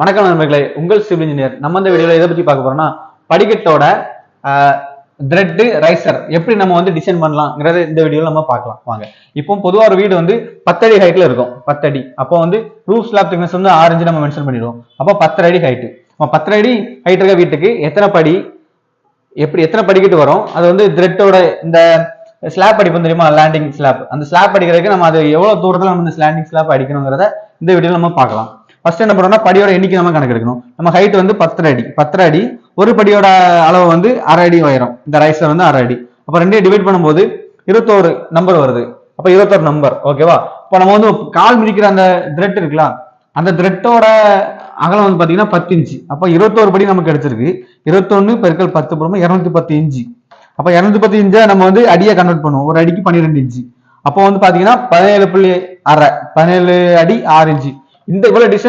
வணக்கம் நண்பர்களே. உங்கள் சிவில் இன்ஜினியர் நம்ம இந்த வீடியோல எதை பத்தி பார்க்க போறோம்னா படிக்கட்டோட த்ரெட்டு ரைசர் எப்படி நம்ம வந்து டிசைன் பண்ணலாம்ங்கிறத இந்த வீடியோல நம்ம பார்க்கலாம். வாங்க. இப்போ பொதுவா ஒரு வீடு வந்து பத்தடி ஹைட்ல இருக்கும். பத்தடி. அப்போ வந்து ரூஃப் ஸ்லாப் திக்னஸ் வந்து ஆரஞ்சு நம்ம மென்ஷன் பண்ணிடுவோம். அப்போ பத்தரை அடி ஹைட்டு பத்தரை அடி ஹைட் இருக்க வீட்டுக்கு எத்தனை படி எப்படி எத்தனை படிக்கட்டு வரும்? அது வந்து த்ரெட்டோட இந்த ஸ்லாப் அடிப்போம் தெரியுமா? லேண்டிங் ஸ்லாப் அந்த ஸ்லாப் அடிக்கிறதுக்கு நம்ம அது எவ்வளவு தூரத்துல நம்ம இந்த ஸ்லாண்டிங் ஸ்லாப் அடிக்கணுங்கிறத இந்த வீடியோல நம்ம பார்க்கலாம். ஃபர்ஸ்ட் என்ன பண்ணோம்னா படியோட எண்ணிக்கை நம்ம கணக்கெடுக்கணும் நம்ம ஹைட் வந்து பத்தரை அடி. பத்தரை அடி ஒரு படியோட அளவு வந்து அரை அடி உயரம். இந்த ரைஸ்ல வந்து அரை அடி. அப்ப ரெண்டையும் டிவைட் பண்ணும்போது இருபத்தோரு நம்பர் வருது. அப்ப இருபத்தோரு நம்பர் ஓகேவா இப்போ நம்ம வந்து கால் மிதிக்கிற அந்த த்ரெட் இருக்குல்ல அந்த த்ரெட்டோட அகலம் வந்து பாத்தீங்கன்னா பத்து இன்ச்சு. அப்போ இருபத்தோரு படி நமக்கு கிடைச்சிருக்கு. இருபத்தொன்னு பெருக்கள் பத்து போடும்போது இருநூத்தி பத்து இன்ச்சு. அப்ப இருநூத்தி பத்து இன்ச்சை நம்ம வந்து அடியை கன்வெர்ட் பண்ணுவோம். ஒரு அடிக்கு பன்னிரெண்டு இன்ச்சு. அப்போ வந்து பாத்தீங்கன்னா பதினேழு புள்ளி அரை பதினேழு அடி ஆறு இன்ச்சு. இந்த இவ்வளவு டிஸ்டன்ஸ்